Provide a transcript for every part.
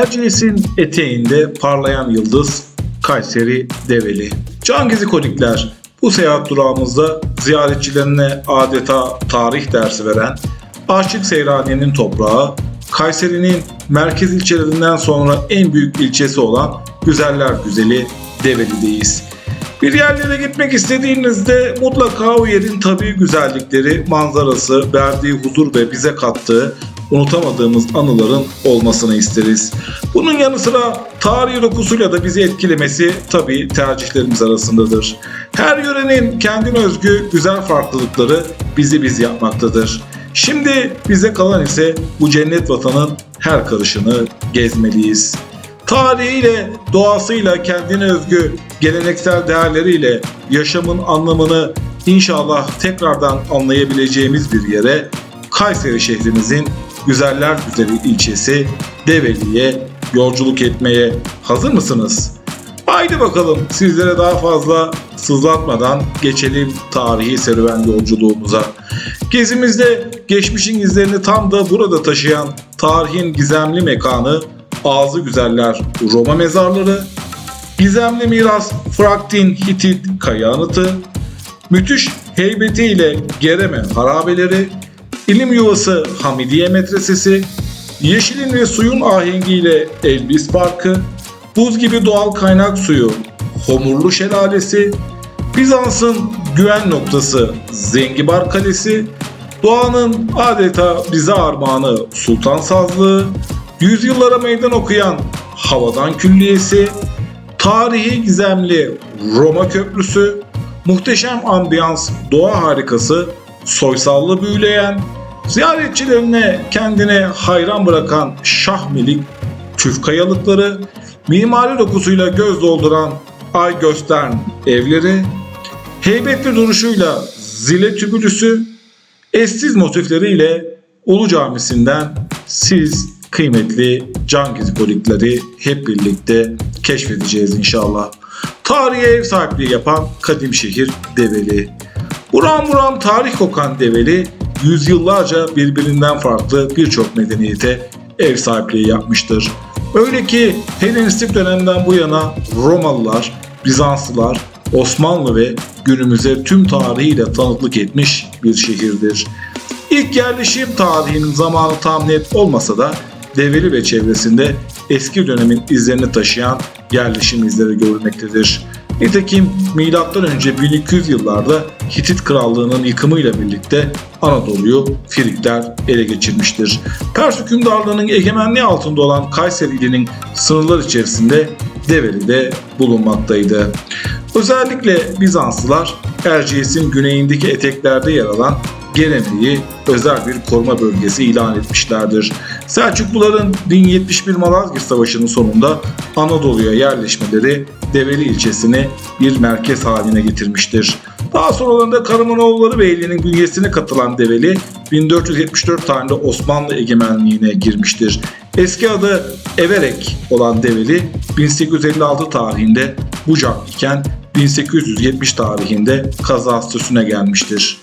Erciyes'in eteğinde parlayan yıldız Kayseri Develi. Cangizi Konikler bu seyahat durağımızda ziyaretçilerine adeta tarih dersi veren Aşık Seyraniye'nin toprağı, Kayseri'nin merkez ilçelerinden sonra en büyük ilçesi olan Güzeller Güzeli Develi'deyiz. Bir yerlere gitmek istediğinizde mutlaka o yerin tabii güzellikleri, manzarası, verdiği huzur ve bize kattığı unutamadığımız anıların olmasını isteriz. Bunun yanı sıra tarihi dokusuyla da bizi etkilemesi tabii tercihlerimiz arasındadır. Her yörenin kendine özgü güzel farklılıkları bizi biz yapmaktadır. Şimdi bize kalan ise bu cennet vatanın her karışını gezmeliyiz. Tarihiyle, doğasıyla, kendine özgü geleneksel değerleriyle yaşamın anlamını inşallah tekrardan anlayabileceğimiz bir yere Kayseri şehrimizin güzeller güzeli ilçesi Develi'ye yolculuk etmeye hazır mısınız? Haydi bakalım sizlere daha fazla sızlatmadan geçelim tarihi serüven yolculuğumuza. Gezimizde geçmişin izlerini tam da burada taşıyan tarihin gizemli mekanı Ağzı Güzeller Roma mezarları, gizemli miras Fraktin Hitit kaya anıtı, müthiş heybetiyle Gereme harabeleri, ilim yuvası Hamidiye medresesi, yeşilin ve suyun ahengiyle Elbis Parkı, buz gibi doğal kaynak suyu Homurlu Şelalesi, Bizans'ın güven noktası Zengibar Kalesi, doğanın adeta bize armağanı Sultan Sazlığı, yüzyıllara meydan okuyan Havadan Külliyesi, tarihi gizemli Roma Köprüsü, muhteşem ambiyans doğa harikası, soysallı büyüleyen, ziyaretçilerine kendine hayran bırakan şahmilik tüf kayalıkları, mimari dokusuyla göz dolduran ay göstern evleri, heybetli duruşuyla zile tübülüsü, eşsiz motifleriyle Ulu Camisi'nden siz kıymetli can gizikolikleri hep birlikte keşfedeceğiz inşallah. Tarihe ev sahipliği yapan kadim şehir Develi. Buram buram tarih kokan Develi yüzyıllarca birbirinden farklı birçok medeniyete ev sahipliği yapmıştır. Öyle ki Helenistik dönemden bu yana Romalılar, Bizanslılar, Osmanlı ve günümüze tüm tarihiyle tanıklık etmiş bir şehirdir. İlk yerleşim tarihinin zamanı tam net olmasa da Develi ve çevresinde eski dönemin izlerini taşıyan yerleşim izleri görülmektedir. Nitekim M.Ö. 1200 yıllarda Hitit Krallığı'nın yıkımıyla birlikte Anadolu'yu Frikler ele geçirmiştir. Pers hükümdarlığının egemenliği altında olan Kayseri ilinin sınırlar içerisinde Develi'de bulunmaktaydı. Özellikle Bizanslılar Erciyes'in güneyindeki eteklerde yer alan Gereme'yi özel bir koruma bölgesi ilan etmişlerdir. Selçukluların 1071 Malazgirt Savaşı'nın sonunda Anadolu'ya yerleşmeleri Develi ilçesini bir merkez haline getirmiştir. Daha sonralarında Karamanoğulları Beyliği'nin bünyesine katılan Develi 1474 tarihinde Osmanlı egemenliğine girmiştir. Eski adı Everek olan Develi 1856 tarihinde Bucak iken 1870 tarihinde Kazı statüsüne gelmiştir.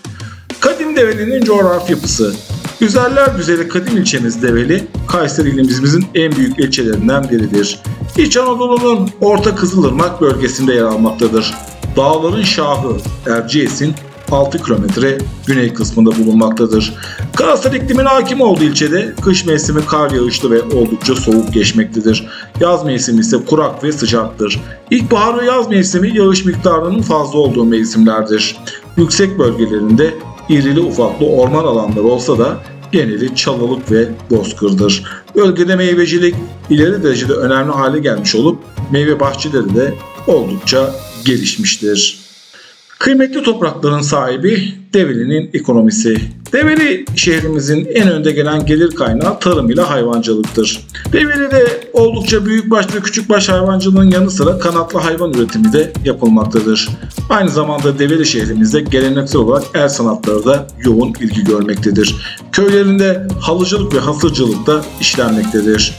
Kadim Develi'nin coğrafi yapısı. Güzeller güzeli kadim ilçemiz Develi, Kayseri ilimizin en büyük ilçelerinden biridir. İç Anadolu'nun Orta Kızılırmak bölgesinde yer almaktadır. Dağların şahı Erciyes'in 6 kilometre güney kısmında bulunmaktadır. Karasal iklimin hakim olduğu ilçede kış mevsimi kar yağışlı ve oldukça soğuk geçmektedir. Yaz mevsimi ise kurak ve sıcaktır. İlkbahar ve yaz mevsimi yağış miktarının fazla olduğu mevsimlerdir. Yüksek bölgelerinde irili ufaklı orman alanları olsa da geneli çalılık ve bozkırdır. Bölgede meyvecilik ileri derecede önemli hale gelmiş olup meyve bahçeleri de oldukça gelişmiştir. Kıymetli toprakların sahibi Develi'nin ekonomisi. Develi şehrimizin en önde gelen gelir kaynağı tarım ile hayvancılıktır. Develi'de oldukça büyükbaş ve küçükbaş hayvancılığın yanı sıra kanatlı hayvan üretimi de yapılmaktadır. Aynı zamanda Develi şehrimizde geleneksel olarak el sanatları da yoğun ilgi görmektedir. Köylerinde halıcılık ve hasırcılık da işlenmektedir.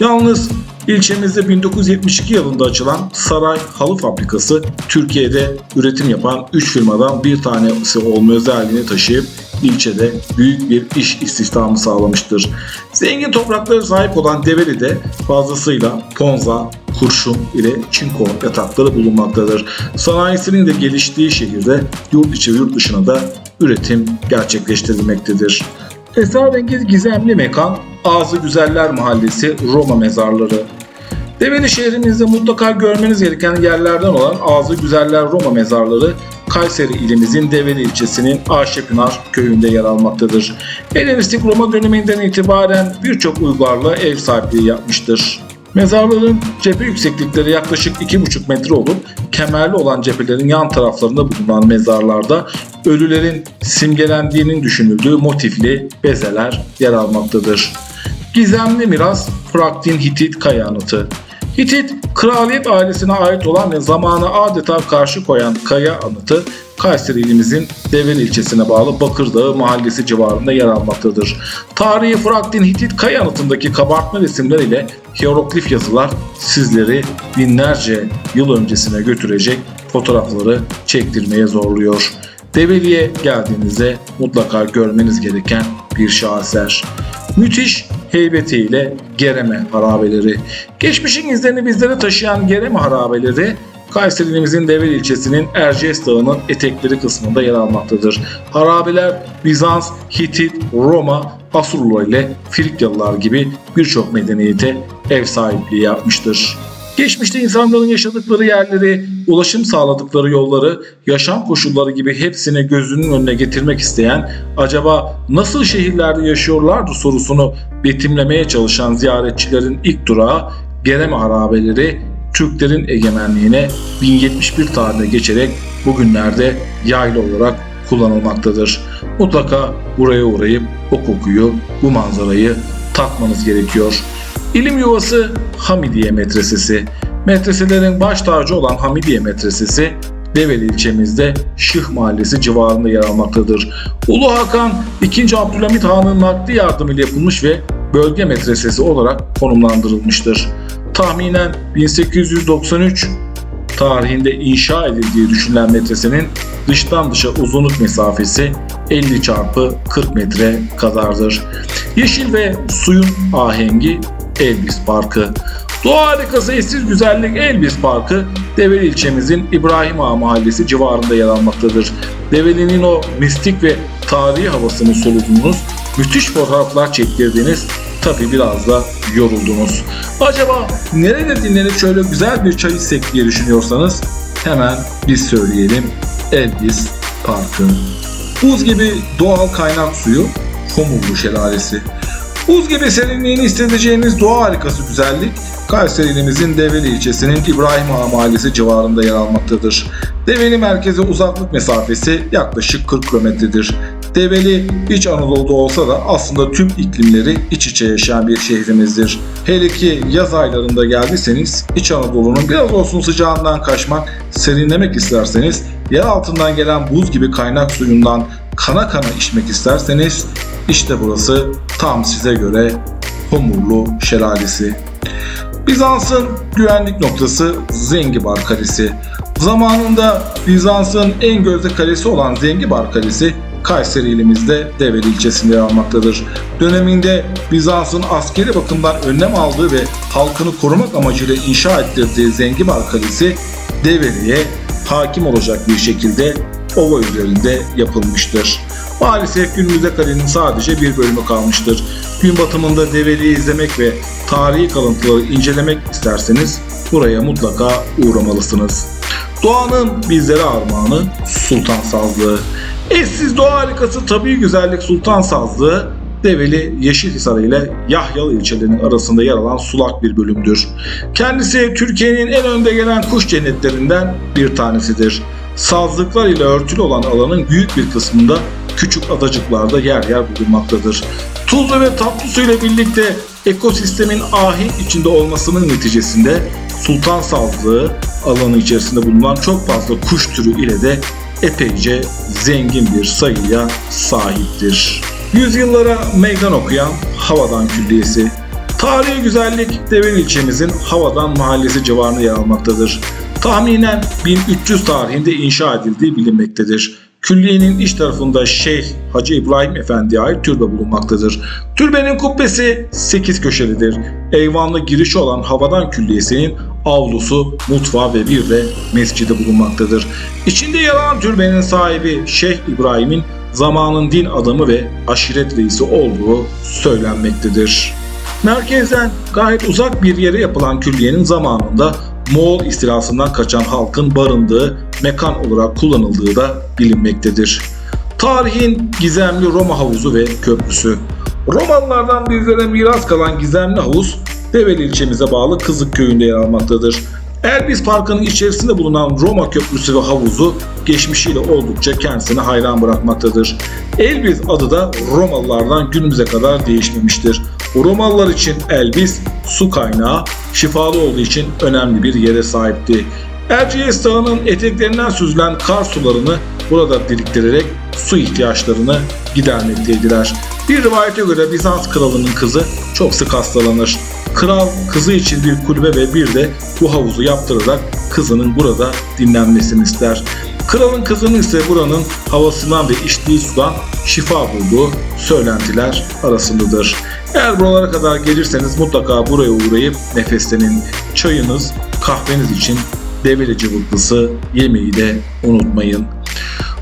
Yalnız İlçemizde 1972 yılında açılan Saray Halı Fabrikası Türkiye'de üretim yapan 3 firmadan bir tanesi olma özelliğini taşıyıp ilçede büyük bir iş istihdamı sağlamıştır. Zengin topraklara sahip olan Develi'de fazlasıyla ponza, kurşun ile çinko yatakları bulunmaktadır. Sanayisinin de geliştiği şehirde yurt içi ve yurt dışına da üretim gerçekleştirilmektedir. Esrarengiz gizemli mekan Ağzı Güzeller Mahallesi Roma mezarları. Develi şehrimizde mutlaka görmeniz gereken yerlerden olan Ağzı Güzeller Roma mezarları Kayseri ilimizin Develi ilçesinin Aşepınar köyünde yer almaktadır. Helenistik Roma döneminden itibaren birçok uygarlığa ev sahipliği yapmıştır. Mezarların cephe yükseklikleri yaklaşık 2,5 metre olup kemerli olan cephelerin yan taraflarında bulunan mezarlarda ölülerin simgelendiğinin düşünüldüğü motifli bezeler yer almaktadır. Gizemli miras Fraktin Hitit kaya anıtı. Hitit, kraliyet ailesine ait olan ve zamana adeta karşı koyan kaya anıtı Kayseri ilimizin Develi ilçesine bağlı Bakırdağı mahallesi civarında yer almaktadır. Tarihi Fraktin Hitit kaya anıtındaki kabartma resimler ile hieroglif yazılar sizleri binlerce yıl öncesine götürecek fotoğrafları çektirmeye zorluyor. Develi'ye geldiğinizde mutlaka görmeniz gereken bir şaheser. Müthiş heybetiyle Gereme harabeleri. Geçmişin izlerini bizlere taşıyan Gereme harabeleri Kayseri'mizin Develi ilçesinin Erciyes Dağı'nın etekleri kısmında yer almaktadır. Harabeler Bizans, Hitit, Roma, Asurlular ile Frikyalılar gibi birçok medeniyete ev sahipliği yapmıştır. Geçmişte insanların yaşadıkları yerleri, ulaşım sağladıkları yolları, yaşam koşulları gibi hepsini gözünün önüne getirmek isteyen, acaba nasıl şehirlerde yaşıyorlardı sorusunu betimlemeye çalışan ziyaretçilerin ilk durağı Gereme harabeleri Türklerin egemenliğine 1071 tarihine geçerek bugünlerde yaylı olarak kullanılmaktadır. Mutlaka buraya uğrayıp o kokuyu, bu manzarayı tatmanız gerekiyor. İlim yuvası Hamidiye Medresesi. Medreselerin baş tacı olan Hamidiye Medresesi Develi ilçemizde Şıh Mahallesi civarında yer almaktadır. Ulu Hakan 2. Abdülhamit Han'ın nakli yardımıyla yapılmış ve bölge medresesi olarak konumlandırılmıştır. Tahminen 1893 tarihinde inşa edildiği düşünülen medresenin dıştan dışa uzunluk mesafesi 50 çarpı 40 metre kadardır. Yeşil ve suyun ahengi Elbis Parkı. Doğa harikası eşsiz güzellik Elbis Parkı, Develi ilçemizin İbrahim Ağa mahallesi civarında yer almaktadır. Develi'nin o mistik ve tarihi havasını soluduğunuz, müthiş fotoğraflar çektirdiğiniz, tabi biraz da yoruldunuz. Acaba nerede dinlenip şöyle güzel bir çay içsek diye düşünüyorsanız hemen biz söyleyelim Elbis Parkı. Buz gibi doğal kaynak suyu Komurlu Şelalesi. Buz gibi serinliğini hissedeceğiniz doğa harikası güzellik Kayseri ilimizin Develi ilçesinin İbrahim Ağa mahallesi civarında yer almaktadır. Develi merkeze uzaklık mesafesi yaklaşık 40 kilometredir. Develi İç Anadolu'da olsa da aslında tüm iklimleri iç içe yaşayan bir şehrimizdir. Hele ki yaz aylarında geldiyseniz İç Anadolu'nun biraz olsun sıcağından kaçmak, serinlemek isterseniz yer altından gelen buz gibi kaynak suyundan kana kana içmek isterseniz işte burası tam size göre Homurlu Şelalesi. Bizans'ın güvenlik noktası Zengibar Kalesi. Zamanında Bizans'ın en gözde kalesi olan Zengibar Kalesi Kayseri ilimizde Develi ilçesinde yer almaktadır. Döneminde Bizans'ın askeri bakımdan önlem aldığı ve halkını korumak amacıyla inşa ettirdiği Zengibar Kalesi Develi'ye hakim olacak bir şekilde ova üzerinde yapılmıştır. Maalesef günümüzde kalenin sadece bir bölümü kalmıştır. Gün batımında Develi'yi izlemek ve tarihi kalıntıları incelemek isterseniz buraya mutlaka uğramalısınız. Doğanın bizlere armağanı Sultan Sazlığı. Eşsiz doğa harikası tabii güzellik Sultan Sazlığı Develi Yeşilhisar ile Yahyalı ilçelerinin arasında yer alan sulak bir bölümdür. Kendisi Türkiye'nin en önde gelen kuş cennetlerinden bir tanesidir. Sazlıklar ile örtülü olan alanın büyük bir kısmında küçük adacıklarda yer yer bulunmaktadır. Tuzlu ve tatlı su ile birlikte ekosistemin ahenk içinde olmasının neticesinde Sultan Sazlığı alanı içerisinde bulunan çok fazla kuş türü ile de epeyce zengin bir sayıya sahiptir. Yüzyıllara meydan okuyan Havadan Külliyesi Tarihi güzellik Develi ilçemizin Havadan mahallesi civarında yer almaktadır. Tahminen 1300 tarihinde inşa edildiği bilinmektedir. Külliyenin iç tarafında Şeyh Hacı İbrahim Efendi'ye ait türbe bulunmaktadır. Türbenin kubbesi 8 köşelidir. Eyvanlı girişi olan havadan külliyesinin avlusu, mutfağı ve bir de mescidi bulunmaktadır. İçinde yer alan türbenin sahibi Şeyh İbrahim'in zamanın din adamı ve aşiret reisi olduğu söylenmektedir. Merkezden gayet uzak bir yere yapılan külliyenin zamanında Moğol istilasından kaçan halkın barındığı mekan olarak kullanıldığı da bilinmektedir. Tarihin gizemli Roma havuzu ve köprüsü. Romalılardan bizlere miras kalan gizemli havuz Develi ilçemize bağlı Kızık köyünde yer almaktadır. Elbis Parkı'nın içerisinde bulunan Roma Köprüsü ve havuzu geçmişiyle oldukça kendisine hayran bırakmaktadır. Elbis adı da Romalılardan günümüze kadar değişmemiştir. Romalılar için Elbis su kaynağı, şifalı olduğu için önemli bir yere sahipti. Erciyes Dağı'nın eteklerinden süzülen kar sularını burada biriktirerek su ihtiyaçlarını gidermekteydiler. Bir rivayete göre Bizans kralının kızı çok sık hastalanır. Kral kızı için bir kulübe ve bir de bu havuzu yaptırarak kızının burada dinlenmesini ister. Kralın kızının ise buranın havasından ve içtiği sudan şifa bulduğu söylentiler arasındadır. Eğer buralara kadar gelirseniz mutlaka buraya uğrayıp nefeslenin. Çayınız, kahveniz için develi cıvıklısı yemeği de unutmayın.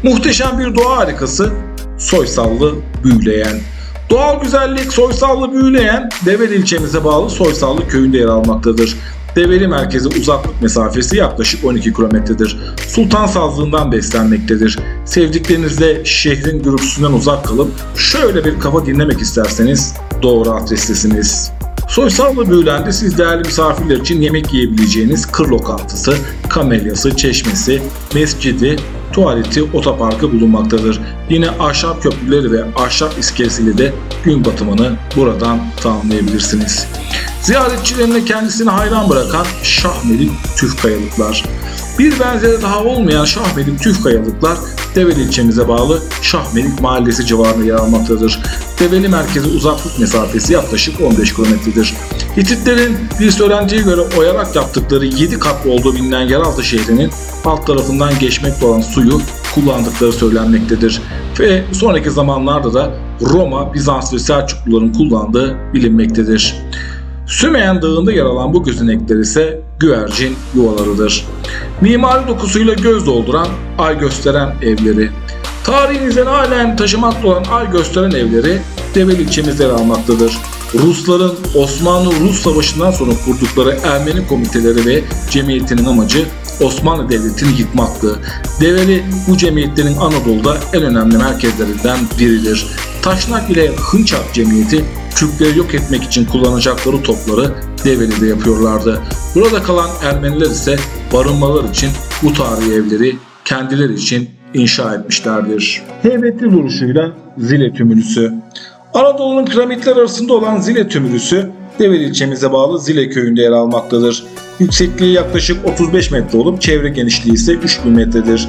Muhteşem bir doğa harikası Soysallı Büyüleyen. Doğal güzellik Soysallı Büyüleyen Develi ilçemize bağlı Soysallı köyünde yer almaktadır. Develi merkezi uzaklık mesafesi yaklaşık 12 kilometredir. Sultan sazlığından beslenmektedir. Sevdiklerinizle şehrin gürültüsünden uzak kalıp şöyle bir kafa dinlemek isterseniz doğru adrestesiniz. Soysallı Büyülen'de siz değerli misafirler için yemek yiyebileceğiniz kır lokantası, kamelyası, çeşmesi, mescidi, tuvaleti, otoparkı bulunmaktadır. Yine ahşap köprüleri ve ahşap iskelesiyle de gün batımını buradan tamamlayabilirsiniz. Ziyaretçilerine kendisini hayran bırakan Şahmelik Tüf Kayalıklar. Bir benzeri daha olmayan Şahmelik Tüf Kayalıklar Develi ilçemize bağlı Şahmelik Mahallesi civarında yer almaktadır. Develi merkezi uzaklık mesafesi yaklaşık 15 kilometredir. Hititlerin bir söylentiye göre oyarak yaptıkları 7 katlı olduğu bilinen yeraltı şehrinin alt tarafından geçmekte olan suyu kullandıkları söylenmektedir. Ve sonraki zamanlarda da Roma, Bizans ve Selçukluların kullandığı bilinmektedir. Sümeyen Dağı'nda yer alan bu gözenekler ise güvercin yuvalarıdır. Mimari dokusuyla göz dolduran, ay gösteren evleri. Tarihimizden halen taşımakta olan ay gösteren evleri Develi ilçemizde yer almaktadır. Rusların Osmanlı-Rus Savaşı'ndan sonra kurdukları Ermeni komiteleri ve cemiyetinin amacı Osmanlı Devleti'ni yıkmaktı. Develi bu cemiyetlerin Anadolu'da en önemli merkezlerinden biridir. Taşnak ile Hınçak Cemiyeti Türkleri yok etmek için kullanacakları topları Develi'de yapıyorlardı. Burada kalan Ermeniler ise barınmalar için bu tarihi evleri kendileri için inşa etmişlerdir. Heybetli duruşuyla Zile Tümülüsü Anadolu'nun piramitler arasında olan Zile Tümülüsü Develi ilçemize bağlı Zile köyünde yer almaktadır. Yüksekliği yaklaşık 35 metre olup çevre genişliği ise 3000 metredir.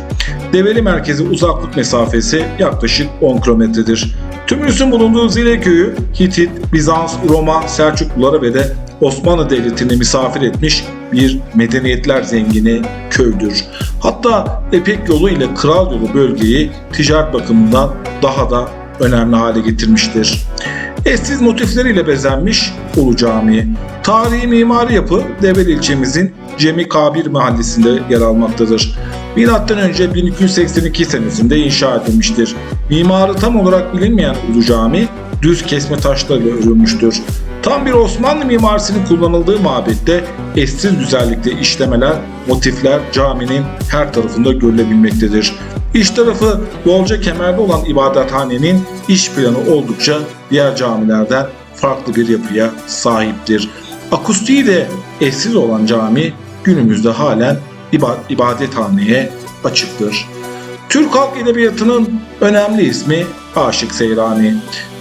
Develi merkezi uzaklık mesafesi yaklaşık 10 kilometredir. Tümülüs'ün bulunduğu Zile köyü Hitit, Bizans, Roma, Selçukluları ve de Osmanlı Devleti'ni misafir etmiş bir medeniyetler zengini köydür. Hatta Epek yolu ile Kral yolu bölgeyi ticaret bakımından daha da önemli hale getirmiştir. Eşsiz motifleriyle bezenmiş Ulu Camii. Tarihi mimari yapı Develi ilçemizin Cemi Kabir mahallesinde yer almaktadır. Önce 1282 senesinde inşa edilmiştir. Mimarı tam olarak bilinmeyen Ulu Cami düz kesme taşlarıyla örülmüştür. Tam bir Osmanlı mimarisinin kullanıldığı mabette eşsiz güzellikte işlemeler, motifler caminin her tarafında görülebilmektedir. İç tarafı bolca kemerli olan ibadethanenin iç planı oldukça diğer camilerden farklı bir yapıya sahiptir. Akustiği de eşsiz olan cami günümüzde halen iba- ibadethaneye açıktır. Türk halk edebiyatının önemli ismi Aşık Seyrani.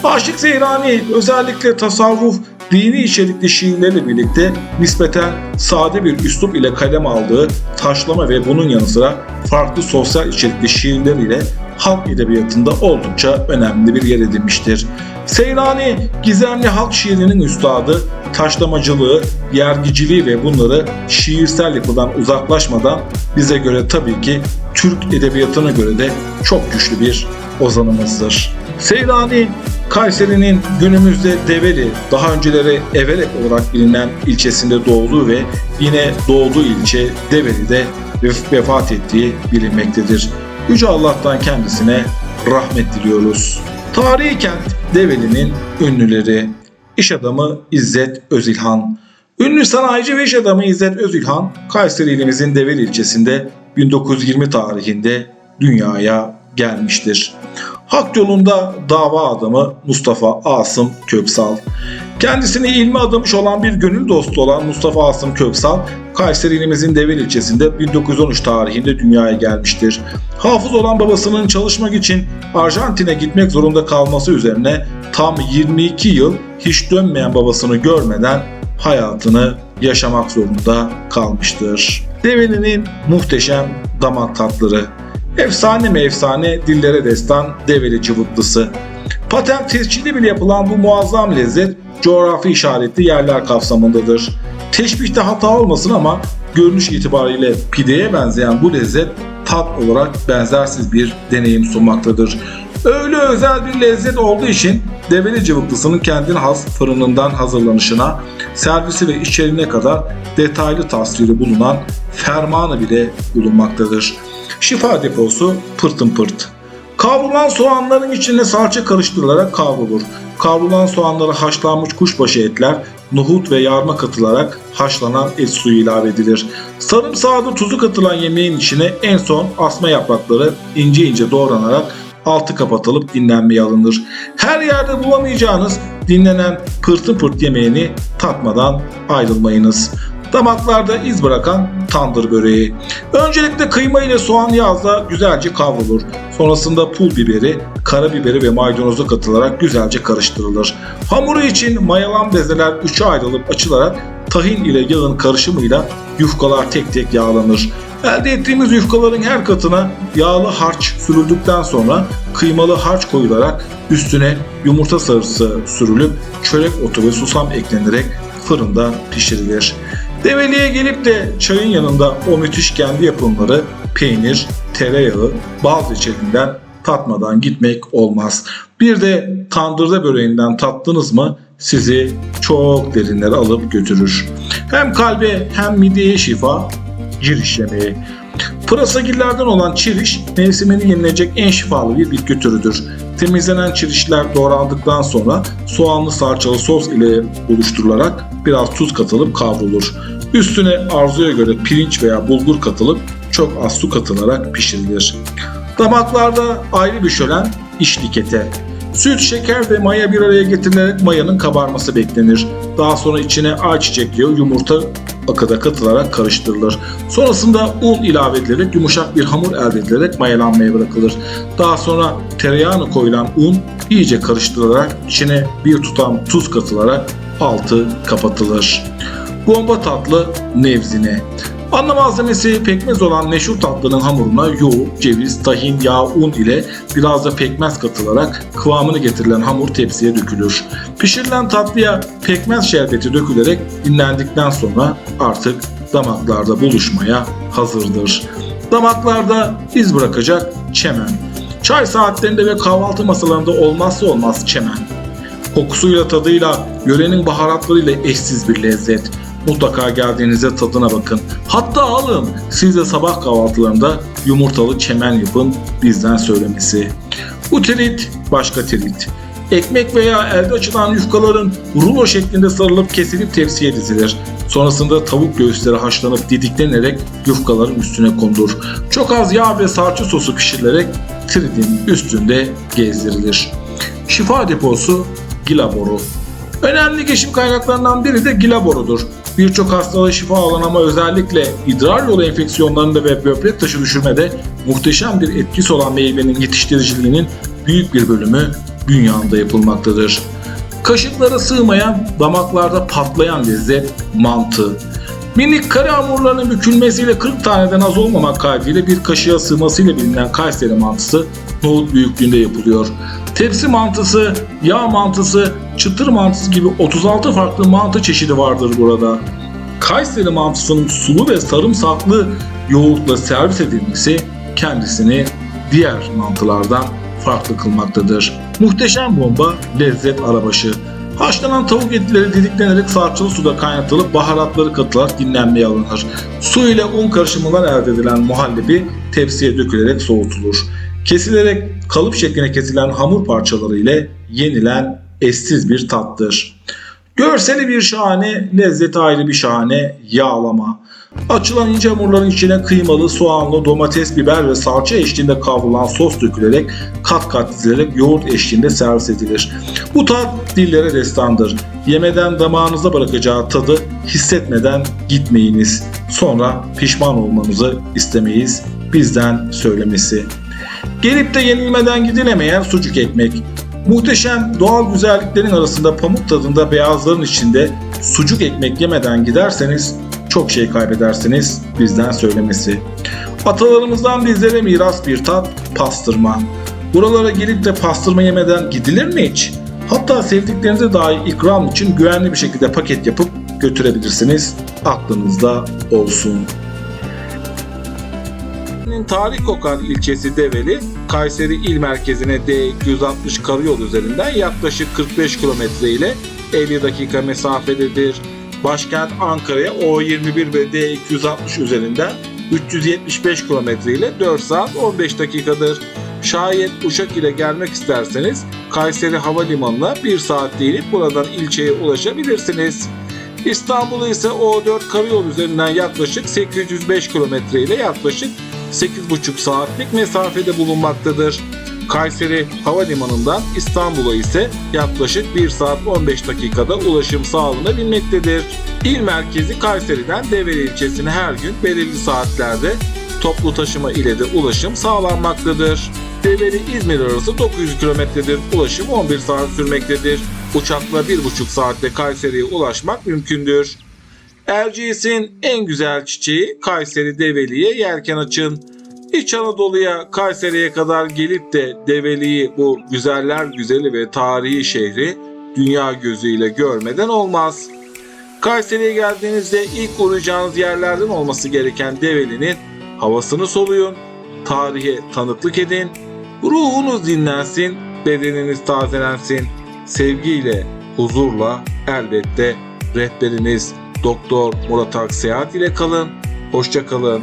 Aşık Seyrani özellikle tasavvuf, dini içerikli şiirlerle birlikte nispeten sade bir üslup ile kalem aldığı taşlama ve bunun yanı sıra farklı sosyal içerikli şiirleriyle halk edebiyatında oldukça önemli bir yer edinmiştir. Seyrani gizemli halk şiirinin üstadı, taşlamacılığı, yergiciliği ve bunları şiirsel yapıdan uzaklaşmadan bize göre tabii ki Türk edebiyatına göre de çok güçlü bir ozanımızdır. Seyrani, Kayseri'nin günümüzde Develi, daha önceleri Everek olarak bilinen ilçesinde doğduğu ve yine doğduğu ilçe Develi'de vef- vefat ettiği bilinmektedir. Yüce Allah'tan kendisine rahmet diliyoruz. Tarihi kent Develi'nin ünlüleri, iş adamı İzzet Özilhan. Ünlü sanayici ve iş adamı İzzet Özilhan, Kayseri ilimizin Develi ilçesinde 1920 tarihinde dünyaya gelmiştir. Hak yolunda dava adamı Mustafa Asım Köksal. Kendisini ilmi adamış olan bir gönül dostu olan Mustafa Asım Köksal, Kayseri ilimizin Develi ilçesinde 1913 tarihinde dünyaya gelmiştir. Hafız olan babasının çalışmak için Arjantin'e gitmek zorunda kalması üzerine tam 22 yıl hiç dönmeyen babasını görmeden hayatını yaşamak zorunda kalmıştır. Develi'nin muhteşem damak tatları. Efsane mi efsane dillere destan develi cıvıklısı. Patent tescili bile yapılan bu muazzam lezzet coğrafi işaretli yerler kapsamındadır. Teşbihte hata olmasın ama görünüş itibariyle pideye benzeyen bu lezzet tat olarak benzersiz bir deneyim sunmaktadır. Öyle özel bir lezzet olduğu için develi cıvıklısının kendine has fırınından hazırlanışına, servisi ve içeriğine kadar detaylı tasviri bulunan fermanı bile bulunmaktadır. Şifa deposu pırtın pırt. Kavrulan soğanların içine salça karıştırılarak kavrulur. Kavrulan soğanlara haşlanmış kuşbaşı etler, nohut ve yarma katılarak haşlanan et suyu ilave edilir. Sarımsağı da tuzu katılan yemeğin içine en son asma yaprakları ince ince doğranarak altı kapatılıp dinlenmeye alınır. Her yerde bulamayacağınız dinlenen pırtı pırt yemeğini tatmadan ayrılmayınız. Damaklarda iz bırakan tandır böreği. Öncelikle kıyma ile soğan yazda güzelce kavrulur. Sonrasında pul biberi, karabiberi ve maydanozu katılarak güzelce karıştırılır. Hamuru için mayalan bezeler üçe ayrılıp açılarak tahin ile yağın karışımıyla yufkalar tek tek yağlanır. Elde ettiğimiz yufkaların her katına yağlı harç sürüldükten sonra kıymalı harç koyularak üstüne yumurta sarısı sürülüp çörek otu ve susam eklenerek fırında pişirilir. Develi'ye gelip de çayın yanında o müthiş kendi yapımları peynir, tereyağı, bal reçelinden tatmadan gitmek olmaz. Bir de tandırda böreğinden tattınız mı sizi çok derinlere alıp götürür. Hem kalbe hem mideye şifa, ciriş yemeği. Pırasagillerden olan çiriş mevsimini yenilecek en şifalı bir bitki türüdür. Temizlenen çirişler doğrandıktan sonra soğanlı salçalı sos ile buluşturularak biraz tuz katılıp kavrulur. Üstüne arzuya göre pirinç veya bulgur katılıp çok az su katılarak pişirilir. Damaklarda ayrı bir şölen içlik ete. Süt, şeker ve maya bir araya getirilerek mayanın kabarması beklenir. Daha sonra içine ayçiçek yağı, yumurta akıda katılarak karıştırılır. Sonrasında un ilave edilerek yumuşak bir hamur elde edilerek mayalanmaya bırakılır. Daha sonra tereyağına koyulan un iyice karıştırılarak içine bir tutam tuz katılarak altı kapatılır. Bomba tatlı nevzine. Ana malzemesi pekmez olan meşhur tatlının hamuruna yoğurt, ceviz, tahin, yağ, un ile biraz da pekmez katılarak kıvamını getirilen hamur tepsiye dökülür. Pişirilen tatlıya pekmez şerbeti dökülerek dinlendikten sonra artık damaklarda buluşmaya hazırdır. Damaklarda iz bırakacak çemen. Çay saatlerinde ve kahvaltı masalarında olmazsa olmaz çemen. Kokusuyla tadıyla, yörenin baharatlarıyla eşsiz bir lezzet. Mutlaka geldiğinizde tadına bakın. Hatta alın siz de sabah kahvaltılarında yumurtalı çemen yapın bizden söylemesi. Bu trit başka trit. Ekmek veya elde açılan yufkaların rulo şeklinde sarılıp kesilip tepsiye dizilir. Sonrasında tavuk göğüsleri haşlanıp didiklenerek yufkaların üstüne konulur. Çok az yağ ve salça sosu pişirilerek tritin üstünde gezdirilir. Şifa deposu Gilaboru. Önemli geçim kaynaklarından biri de gilaborudur. Birçok hastalığa şifa alan ama özellikle idrar yolu enfeksiyonlarında ve böbrek taşı düşürmede muhteşem bir etkisi olan meyvenin yetiştiriciliğinin büyük bir bölümü dünyada yapılmaktadır. Kaşıklara sığmayan, damaklarda patlayan lezzet mantı. Minik kare hamurlarının bükülmesiyle 40 taneden az olmamak kaydıyla bir kaşığa sığmasıyla bilinen Kayseri mantısı nohut büyüklüğünde yapılıyor. Tepsi mantısı, yağ mantısı, çıtır mantısı gibi 36 farklı mantı çeşidi vardır burada. Kayseri mantısının sulu ve sarımsaklı yoğurtla servis edilmesi kendisini diğer mantılardan farklı kılmaktadır. Muhteşem bomba lezzet arabaşı. Haşlanan tavuk etleri didiklenerek salçalı suda kaynatılıp baharatları katılarak dinlenmeye alınır. Su ile un karışımından elde edilen muhallebi tepsiye dökülerek soğutulur. Kesilerek kalıp şekline kesilen hamur parçaları ile yenilen eşsiz bir tattır. Görseli bir şahane, lezzeti ayrı bir şahane, yağlama. Açılan ince hamurların içine kıymalı, soğanlı, domates, biber ve salça eşliğinde kavrulan sos dökülerek kat kat dizilerek yoğurt eşliğinde servis edilir. Bu tat dillere destandır. Yemeden damağınıza bırakacağı tadı hissetmeden gitmeyiniz. Sonra pişman olmanızı istemeyiz bizden söylemesi. Gelip de yenilmeden gidilemeyen sucuk ekmek. Muhteşem doğal güzelliklerin arasında pamuk tadında beyazların içinde sucuk ekmek yemeden giderseniz çok şey kaybedersiniz bizden söylemesi. Atalarımızdan bizlere miras bir tat pastırma. Buralara gelip de pastırma yemeden gidilir mi hiç? Hatta sevdiklerinize dahi ikram için güvenli bir şekilde paket yapıp götürebilirsiniz. Aklınızda olsun. Tarih kokan ilçesi Develi, Kayseri il merkezine D260 karayol üzerinden yaklaşık 45 kilometre ile 50 dakika mesafededir. Başkent Ankara'ya O21 ve D260 üzerinden 375 kilometre ile 4 saat 15 dakikadır. Şayet uçak ile gelmek isterseniz Kayseri Havalimanı'na 1 saatte inip buradan ilçeye ulaşabilirsiniz. İstanbul'a ise O4 karayol üzerinden yaklaşık 805 kilometre ile yaklaşık 8,5 saatlik mesafede bulunmaktadır. Kayseri Havalimanı'ndan İstanbul'a ise yaklaşık 1 saat 15 dakikada ulaşım sağlanabilmektedir. İl merkezi Kayseri'den Develi ilçesine her gün belirli saatlerde toplu taşıma ile de ulaşım sağlanmaktadır. Develi İzmir arası 900 kilometredir. Ulaşım 11 saat sürmektedir. Uçakla 1,5 saatte Kayseri'ye ulaşmak mümkündür. Erciyes'in en güzel çiçeği Kayseri Develi'ye yelken açın. İç Anadolu'ya Kayseri'ye kadar gelip de Develi'yi bu güzeller güzeli ve tarihi şehri dünya gözüyle görmeden olmaz. Kayseri'ye geldiğinizde ilk uğrayacağınız yerlerden olması gereken Develi'nin havasını soluyun, tarihe tanıklık edin, ruhunuz dinlensin, bedeniniz tazelensin. Sevgiyle, huzurla elbette rehberiniz Doktor Murat Akseyahat ile kalın. Hoşça kalın.